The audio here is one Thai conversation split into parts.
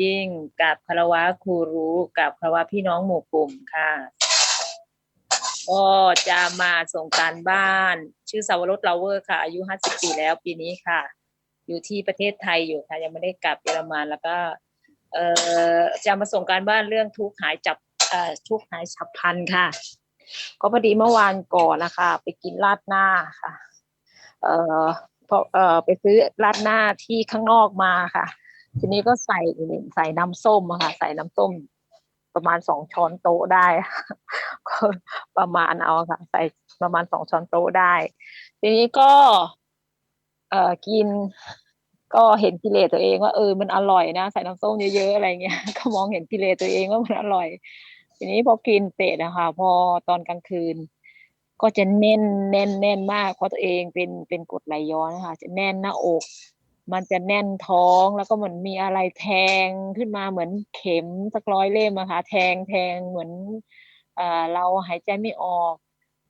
ยิ่งกับคารวะครูรู้กับคารวะพี่น้องหมู่กลุ่มค่ะก็จะมาส่งการบ้าน ชื่อสาวรสลาเวอร์ค่ะ อายุห้าสิบปีแล้วปีนี้ค่ะ อยู่ที่ประเทศไทยอยู่ค่ะ ยังไม่ได้กลับเยอรมันแล้วก็ เอ่อจะมาส่งการบ้านเรื่องทุกข์หายจับเอ่อทุกข์หายฉับพลันค่ะ ก็พอดีเมื่อวานก่อนนะคะ ไปกินราดหน้าค่ะ เอ่อพอเอ่อไปซื้อราดหน้าที่ข้างนอกมาค่ะ ทีนี้ก็ใส่ใส่น้ำส้มค่ะ ใส่น้ำส้ม ประมาณสองช้อนโต๊ะได้ก็ประมาณเอาค่ะ ใส่ประมาณสองช้อนโต๊ะได้ ทีนี้ก็ เอ่อกิน ก็เห็นกิเลสตัวเองว่าเออมันอร่อยนะใส่น้ำส้มเยอะๆอะไรเงี้ย ก็มองเห็นกิเลสตัวเองว่ามันอร่อย ทีนี้พอกินเสร็จนะคะ พอตอนกลางคืนก็จะแน่นแน่นแน่นมากเพราะตัวเองเป็นเป็นกรดไหลย้อนนะคะจะแน่นหน้าอก มันจะแน่นท้องแล้วก็เหมือนมีอะไรแทงขึ้นมาเหมือนเข็มสักร้อยเล่มอะค่ะแทงแทงเหมือนเอเราหายใจไม่ออก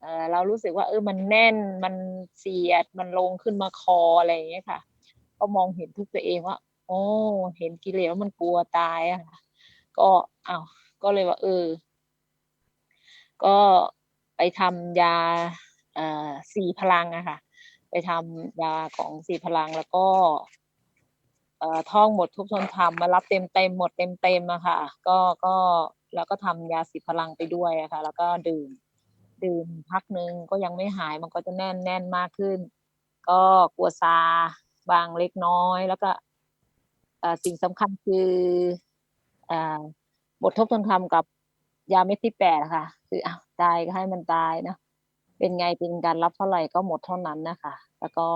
เอเรารู้สึกว่าเออมันแน่นมันเสียดมันลงขึ้นมาคออะไรอย่างเงี้ยค่ะ ก็มองเห็นทุกตัวเองว่าโอ้เห็นกิเลสว่ามันกลัวตายอะค่ะก็อ้าวก็เลยว่า เออ ก็ไปทำยาเอ่อสีพลังอะค่ะ ไปทำยาของสีพลังแล้วก็เอ่อท่องหมดทุกทนธรรมมารับเต็มเต็มหมดเต็มเต็มอะค่ะ ก็ก็แล้วก็ทำยาสีพลังไปด้วยอะค่ะ แล้วก็ดื่ม ดื่มพักหนึ่งก็ยังไม่หายมันก็จะแน่นแน่นมากขึ้น ก็กลัวซาบางเล็กน้อย แล้วก็เอ่อสิ่งสำคัญคืออ่บททบทวนธรรมกับยาเม็ดที่แปดอะค่ะ คืออ้าวตายก็ให้มันตายนะ เป็นไงเป็นการรับเท่าไหร่ก็หมดเท่านั้นนะคะ แล้วก็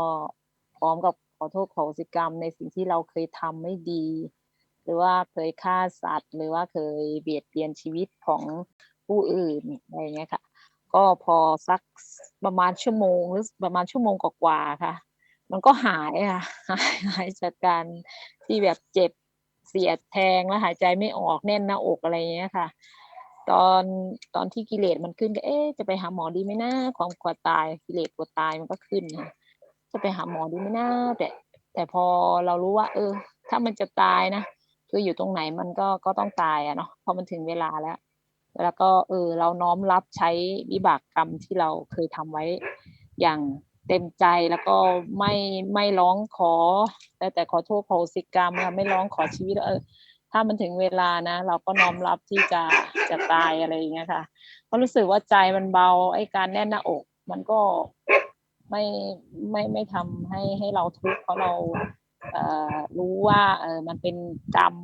พร้อมกับขอโทษขอสิกรรมในสิ่งที่เราเคยทำไม่ดี หรือว่าเคยฆ่าสัตว์ หรือว่าเคยเบียดเบียนชีวิตของผู้อื่นอะไรเงี้ยค่ะ ก็พอสักประมาณชั่วโมงหรือประมาณชั่วโมงกว่าๆค่ะ มันก็หายค่ะหายจากการที่แบบเจ็บเสียดแทงแล้วหายใจไม่ออกแน่นหน้าอกอะไรเงี้ยค่ะ ตอนตอนที่กิเลสมันขึ้นก็เอ๊ะจะไปหาหมอดีไหมนะความกลัวตายกิเลสกลัวตายมันก็ขึ้นค่ะจะไปหาหมอดีไหมนะแต่แต่พอเรารู้ว่า เออ ถ้ามันจะตายนะคืออยู่ตรงไหนมันก็ก็ต้องตายอะเนาะพอมันถึงเวลาแล้ว แล้วก็เออ เราน้อมรับใช้วิบากกรรมที่เราเคยทำไว้อย่างเต็มใจแล้วก็ไม่ไม่ร้องขอแต่แต่ขอโทษขอสิกรรมค่ะไม่ร้องขอชีวิตเออ ถ้ามันถึงเวลานะ เราก็น้อมรับที่จะจะตายอะไรอย่างเงี้ยค่ะก็รู้สึกว่าใจมันเบาไอ้การแน่นหน้าอก มันก็ไม่ไม่ไม่ทำให้ให้เราทุกข์เพราะเราเอ่อรู้ว่าเออมันเป็นกรรม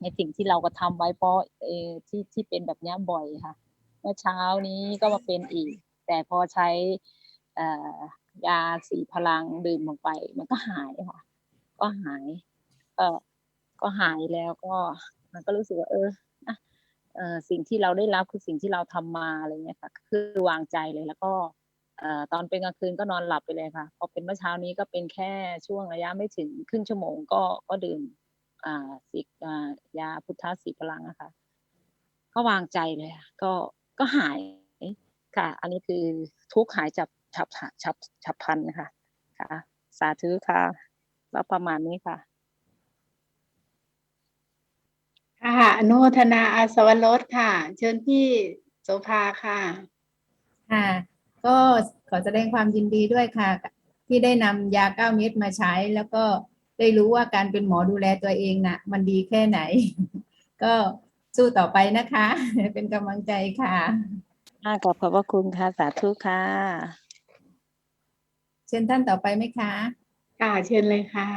ในสิ่งที่เราก็ทำไว้เพราะเออที่ที่เป็นแบบนี้บ่อยค่ะ เมื่อเช้านี้ก็มาเป็นอีก แต่พอใช้ยาสีพลังดื่มลงไป มันก็หายค่ะ ก็หาย เออ ก็หายแล้วก็มันก็รู้สึกว่าเออเออสิ่งที่เราได้รับคือสิ่งที่เราทำมาอะไรเงี้ยค่ะ คือวางใจเลยแล้วก็เออตอนเป็นกลางคืนก็นอนหลับไปเลยค่ะ พอเป็นเมื่อเช้านี้ก็เป็นแค่ช่วงระยะไม่ถึงครึ่งชั่วโมงก็ก็ดื่มอ่าสีอ่ายาพุทธสีพลังอะคะก็วางใจเลยก็ก็หายค่ะ อันนี้คือทุกหายจับฉับฉับฉับฉับพันนะคะค่ะ สาธุค่ะแล้วประมาณนี้ค่ะ ค่ะอนุโมทนาอาสวรสค่ะ เชิญพี่โสภาค่ะ ค่ะ ก็ขอแสดงความยินดีด้วยค่ะ ที่ได้นำยาเก้าเม็ดมาใช้ แล้วก็ได้รู้ว่าการเป็นหมอดูแลตัวเองน่ะ มันดีแค่ไหน ก็สู้ต่อไปนะคะ เป็นกำลังใจค่ะค่ะขอบพระคุณค่ะ สาธุค่ะ เชิญท่านต่อไปไหมคะ ค่ะ เชิญเลยค่ะ